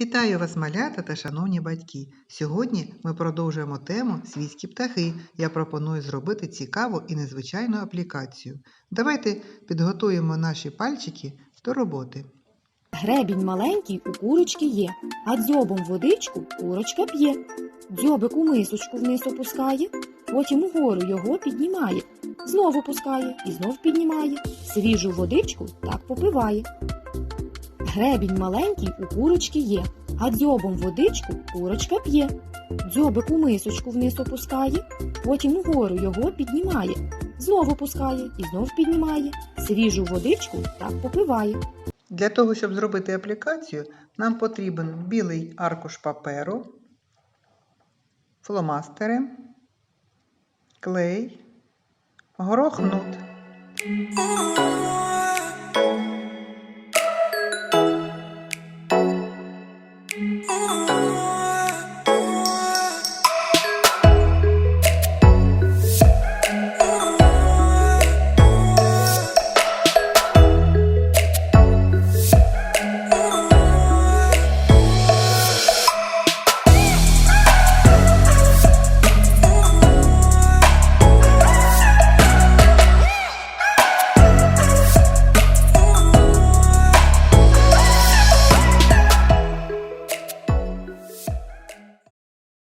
Вітаю вас, малята та шановні батьки! Сьогодні ми продовжуємо тему свійські птахи. Я пропоную зробити цікаву і незвичайну аплікацію. Давайте підготуємо наші пальчики до роботи. Гребінь маленький у курочки є, а дзьобом водичку курочка п'є. Дзьобик у мисочку вниз опускає, потім угору його піднімає, знову пускає і знов піднімає, свіжу водичку так попиває. Гребінь маленький у курочки є, а дзьобом водичку курочка п'є. Дзьобик у мисочку вниз опускає, потім угору його піднімає, знову пускає і знов піднімає, свіжу водичку так попиває. Для того, щоб зробити аплікацію, нам потрібен білий аркуш паперу, фломастери, клей, горох нут. Ooh.